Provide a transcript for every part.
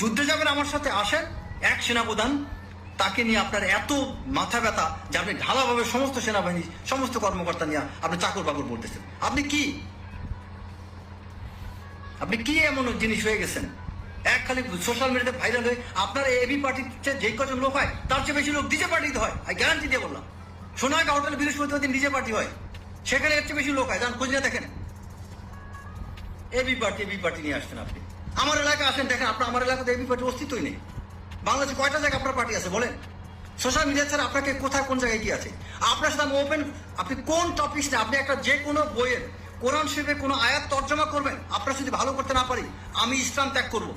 যুদ্ধে যাবেন আমার সাথে আসেন, এক সেনাপ্রধান, তাকে নিয়ে আপনার এত মাথা ব্যথা যে আপনি ঢালাভাবে সমস্ত সেনাবাহিনী, সমস্ত কর্মকর্তা নিয়ে আপনি চাকর বাকর বলতেছেন আপনি কি? আপনি কি এমন জিনিস হয়ে গেছেন? এক খালি সোশ্যাল মিডিয়াতে ভাইরাল হয়ে আপনার এবি পার্টিতে যে কজন লোক হয়, তার চেয়ে বেশি লোক ডিজে পার্টিতে হয়, আমি গ্যারান্টি দিয়ে বললাম। সোনাগা হোটেল বৃহস্পতিবার দিন ডিজে পার্টি হয়, সেখানে এর চেয়ে বেশি লোক হয়। যান, খোঁজ নিয়ে দেখেন। এবি পার্টি এবি পার্টি নিয়ে আসছেন আপনি। আমার এলাকা আসেন, দেখেন আপনার, আমার এলাকাতে এবি পার্টি অস্তিত্বই নেই। বাংলাদেশে কয়টা জায়গায় আপনার পার্টি আছে, বলেন? সোশ্যাল মিডিয়া ছাড়া আপনাকে কোথায়, কোন জায়গায় কি আছে? আপনার সাথে ওপেন আপনি কোন টপিক আপনি একটা যে কোনো বইয়ের, কোরআন শরীফের কোনো আয়াত তর্জমা করবেন, আপনার যদি ভালো করতে না পারি, আমি ইসলাম ত্যাগ করব।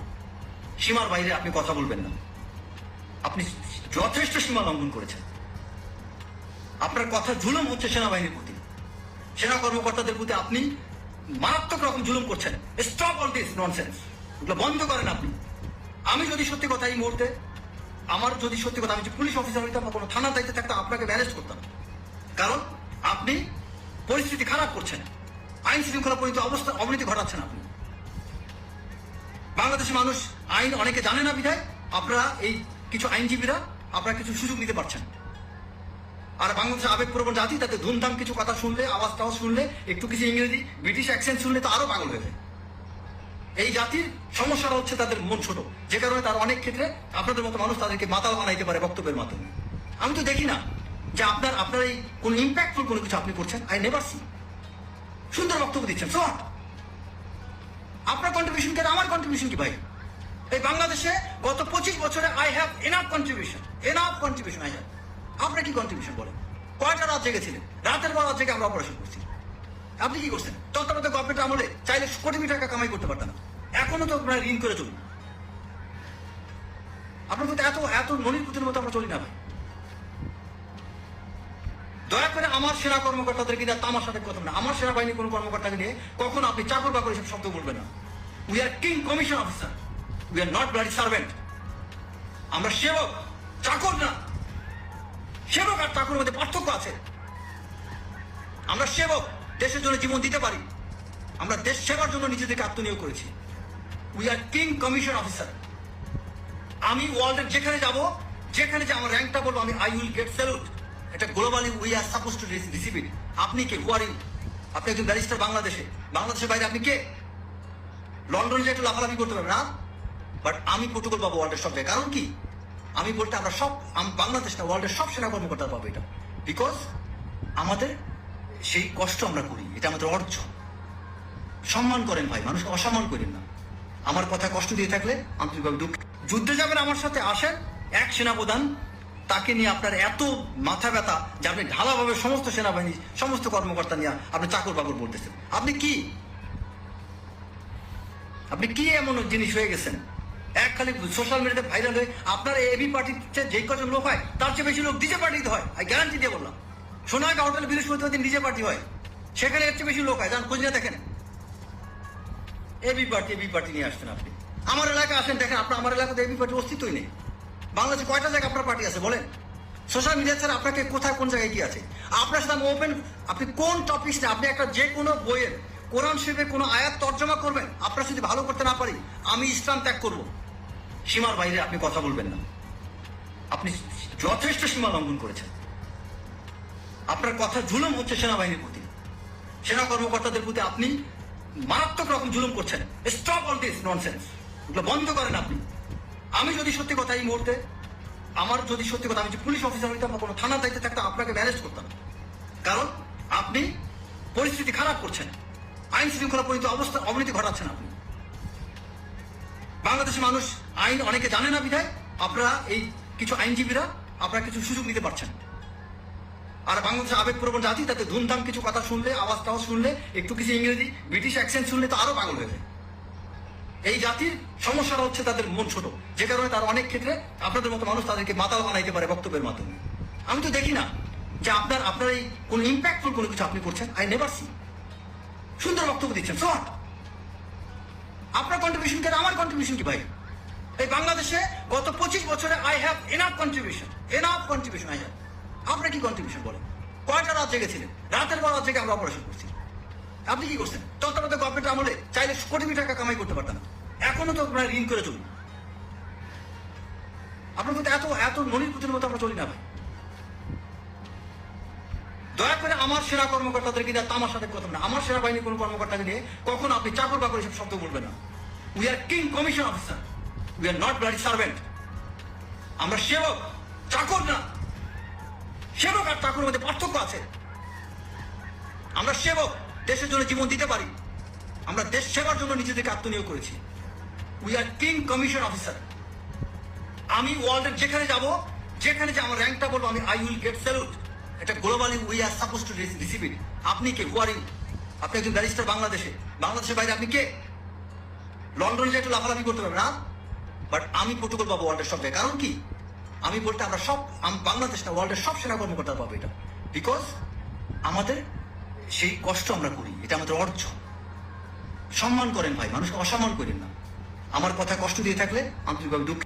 সীমার বাইরে আপনি কথা বলবেন না। আপনি যথেষ্ট সীমা লঙ্ঘন করেছেন। আপনার কথা জুলুম হচ্ছে সেনাবাহিনীর প্রতি। সেনা কর্মকর্তাদের প্রতি আপনি মারাত্মক রকম জুলুম করছেন। স্টপ অল দিস ননসেন্স এগুলো বন্ধ করেন আপনি। আমি যদি সত্যি কথা এই মুহূর্তে, আমার যদি সত্যি কথা, আমি পুলিশ অফিসার হইতাম বা কোনো থানার দায়িত্বে থাকতাম, আপনাকে ম্যানেজ করতাম। কারণ আপনি পরিস্থিতি খারাপ করছেন। আইন শৃঙ্খলা পরিণত অবস্থা, অবনতি ঘটাচ্ছেন আপনি। বাংলাদেশের মানুষ আইন অনেকে জানে না বিধায়, আপনারা এই কিছু আইনজীবীরা, আপনারা কিছু সুযোগ নিতে পারছেন। আর বাংলাদেশের আবেগপ্রবণ জাতি, তাতে ধুমধাম কিছু কথা শুনলে আওয়াজ টাওয়াজ শুনলে, একটু কিছু ইংরেজি, ব্রিটিশ অ্যাকসেন্ট শুনলে তো আরও পাগল হয়ে যায়। এই জাতির সমস্যাটা হচ্ছে তাদের মন ছোট। যে কারণে তার অনেক ক্ষেত্রে আপনাদের মতো মানুষ তাদেরকে মাতাল বানাইতে পারে বক্তব্যের মাধ্যমে। আমি তো দেখি না যে আপনার আপনার এই কোনো ইম্প্যাক্টফুল কোনো কিছু আপনি করছেন। আই নেভার সি সুন্দর বক্তব্য দিচ্ছেন। শর্ট আপনার কন্ট্রিবিউশন কেন? আমার কন্ট্রিবিউশন কি ভাই? এই বাংলাদেশে গত পঁচিশ বছরে I have enough contribution enough contribution I have আপনার কি কন্ট্রিবিউশন বলেন? কয়টা রাত জেগেছিলেন রাতের রাত জেগে আমরা অপারেশন করছি আপনি কি করছেন? তত্ত্বাবধায়ক গভর্নমেন্ট আমলে চাইলে কোটি কোটি টাকা কামাই করতে পারতেন এখনও তো আপনারা ঋণ করে চলুন। আপনার মতো এত এত ননির পুতির মতো আমরা চলি না ভাই। দয়া করে আমার সেনা কর্মকর্তাদের কিনা তামার সাথে কথা না আমার সেনাবাহিনীর কোনো কর্মকর্তাকে নিয়ে কখনো আপনি চাকর বাকর এসব শব্দ বলবেন না। We are king commission officer we are not bloody servant আমরা সেবক, চাকর না। সেবক আর চাকরের মধ্যে পার্থক্য আছে। আমরা সেবক দেশের জন্য জীবন দিতে পারি। আমরা দেশ সেবার জন্য নিজেদেরকে আত্মনিয়োগ করেছি। We are king commission officer আমি ওয়ার্ল্ডের যেখানে যাব, যেখানে যে আমার র্যাঙ্কটা বলব, আমি আই উইল গেট স্যালুট এটা globally we are suppose to receive it আপনি কে? হু ইউ আপনি একজন ব্যারিস্টার বাংলাদেশে। বাংলাদেশের বাইরে আপনি কে? লন্ডনে একটু লাফালাফি করতে পারবেন, না? বাট আমি প্রোটোকল পাবো ওয়ার্ল্ডের সব জায়গায়। কারণ কি? আমি বলতে আমরা সব বাংলাদেশ না ওয়ার্ল্ডের সব সেনা কর্মকর্তা পাবো এটা। বিকজ আমাদের সেই কষ্ট আমরা করি, এটা আমাদের অর্জন। সম্মান করেন ভাই, মানুষকে অসম্মান করেন না। আমার কথা কষ্ট দিয়ে থাকলে আন্তরিকভাবে দুঃখ যুদ্ধে যাবেন, আমার সাথে আসেন, এক সেনাপ্রধান, তাকে নিয়ে আপনার এত মাথা ব্যথা যে আপনি ঢালাভাবে সমস্ত সেনাবাহিনী, সমস্ত কর্মকর্তা নিয়ে আপনি চাকর বাকর বলতেছেন। আপনি কি? আপনি কি এমন জিনিস হয়ে গেছেন? এক খালি সোশ্যাল মিডিয়াতে ভাইরাল হয়ে আপনার এবি পার্টিতে যে কজন লোক হয়, তার চেয়ে বেশি লোক ডিজে পার্টিতে হয়, আমি গ্যারান্টি দিয়ে বললাম। সোনাগা হোটেল বৃহস্পতিবার দিন ডিজে পার্টি হয়। সেখানে একটু বেশি লোক হয় যান নিয়ে দেখেন। এবি পার্টি এবি পার্টি নিয়ে আসছেন আপনি। আমার এলাকায় আসেন, দেখেন, আপনার, আমার এলাকাতে এবি পার্টি অস্তিত্বই নেই। বাংলাদেশে কয়টা জায়গায় আপনার পার্টি আছে, বলেন? সোশ্যাল মিডিয়া ছাড়া আপনাকে কোথায়, কোন জায়গায় কি আছে? আপনার সাথে ওপেন আপনি কোন টপিক আপনি একটা যে কোনো বইয়ের, কোরআন শরীফের কোনো আয়াত তর্জমা করবেন, আপনার যদি ভালো করতে না পারি, আমি ইসলাম ত্যাগ করব। সীমার বাইরে আপনি কথা বলবেন না। আপনি যথেষ্ট সীমা লঙ্ঘন করেছেন। আপনার কথা জুলুম হচ্ছে সেনাবাহিনীর প্রতি। সেনা কর্মকর্তাদের প্রতি আপনি মারাত্মক রকম জুলুম করছেন। স্টপ অল দিস ননসেন্স এগুলো বন্ধ করেন আপনি। আমি যদি সত্যি কথা এই মুহূর্তে, আমার যদি সত্যি কথা, আমি যে পুলিশ অফিসার হইতাম বা কোনো থানার দায়িত্বে থাকতাম, আপনাকে ম্যানেজ করতাম। কারণ আপনি পরিস্থিতি খারাপ করছেন। আইন শৃঙ্খলা পরিণত অবস্থা, অবনতি ঘটাচ্ছেন আপনি। বাংলাদেশের মানুষ আইন অনেকে জানে না বিধায়, আপনারা এই কিছু আইনজীবীরা আপনারা কিছু সুযোগ নিতে পারছেন। আর বাংলাদেশের আবেগপ্রবণ জাতি, তাতে ধুমধাম কিছু কথা শুনলে আওয়াজ টাওয়াজ শুনলে, একটু কিছু ইংরেজি, ব্রিটিশ অ্যাকসেন্ট শুনলে তো আরও পাগল হয়ে যায়। এই জাতির সমস্যাটা হচ্ছে তাদের মন ছোট। যে কারণে তার অনেক ক্ষেত্রে আপনাদের মতো মানুষ তাদেরকে মাতাল বানাইতে পারে বক্তব্যের মাধ্যমে। আমি তো দেখি না যে আপনার আপনার এই কোন ইম্প্যাক্টফুল কোনো কিছু আপনি করছেন। আই নেভার সি সুন্দর বক্তব্য দিচ্ছেন। শর্ট আপনার কন্ট্রিবিউশন কেন আমার কন্ট্রিবিউশন কি ভাই? এই বাংলাদেশে গত পঁচিশ বছরে I have enough contribution enough contribution I have আপনার কি কন্ট্রিবিউশন বলেন কয়টা রাত জেগেছিলেন রাতের পর রাত জেগে আমরা অপারেশন করছি। আপনি কি করছেন? তত্ত্বাবধায়ক গভর্নমেন্ট আমলে চাইলে কোটি টাকা কামাই করতে পারতেন না। এখনও তো আপনারা ঋণ করে চলুন। আপনার মতো এত এত মনির পুতুলের মতো আমরা চলি না ভাই। দয়া করে আমার সেরা কর্মকর্তাদেরকে নিয়ে তামার সাথে কথা না। আমার সেনাবাহিনীর কোনো কর্মকর্তাকে নিয়ে কখন আপনি চাকর বাকর এসব শব্দ বলবেন না। We are king commission officer we are not bloody servant আমরা সেবক, চাকর না। সেবক আর চাকরের মধ্যে পার্থক্য আছে। আমরা সেবক, দেশের জন্য জীবন দিতে পারি। আমরা দেশ সেবার জন্য নিজেদেরকে আত্মনিয়োগ করেছি। We are king commission officer আমি ওয়ার্ল্ডের যেখানে যাব, যেখানে যে আমার র্যাঙ্কটা বলব, আমি আই উইল গেট স্যালুট এটা globally we are suppose to receive it আপনি কে? ইউ আপনি একজন ব্যারিস্টার বাংলাদেশে। বাংলাদেশের বাইরে আপনি কে? লন্ডনে যে একটু লাফালাফি করতে পারবেন না বাট আমি প্রোটোকল পাবো ওয়ার্ল্ডের জায়গায় কারণ কি? আমি বলতে আমরা সব বাংলাদেশ না ওয়ার্ল্ডের সব সেনা কর্মকর্তা পাবো এটা। বিকজ আমাদের সেই কষ্ট আমরা করি, এটা আমাদের অর্জন। সম্মান করেন ভাই, মানুষকে অসম্মান করেন না। আমার কথা কষ্ট দিয়ে থাকলে আন্তরিকভাবে দুঃখ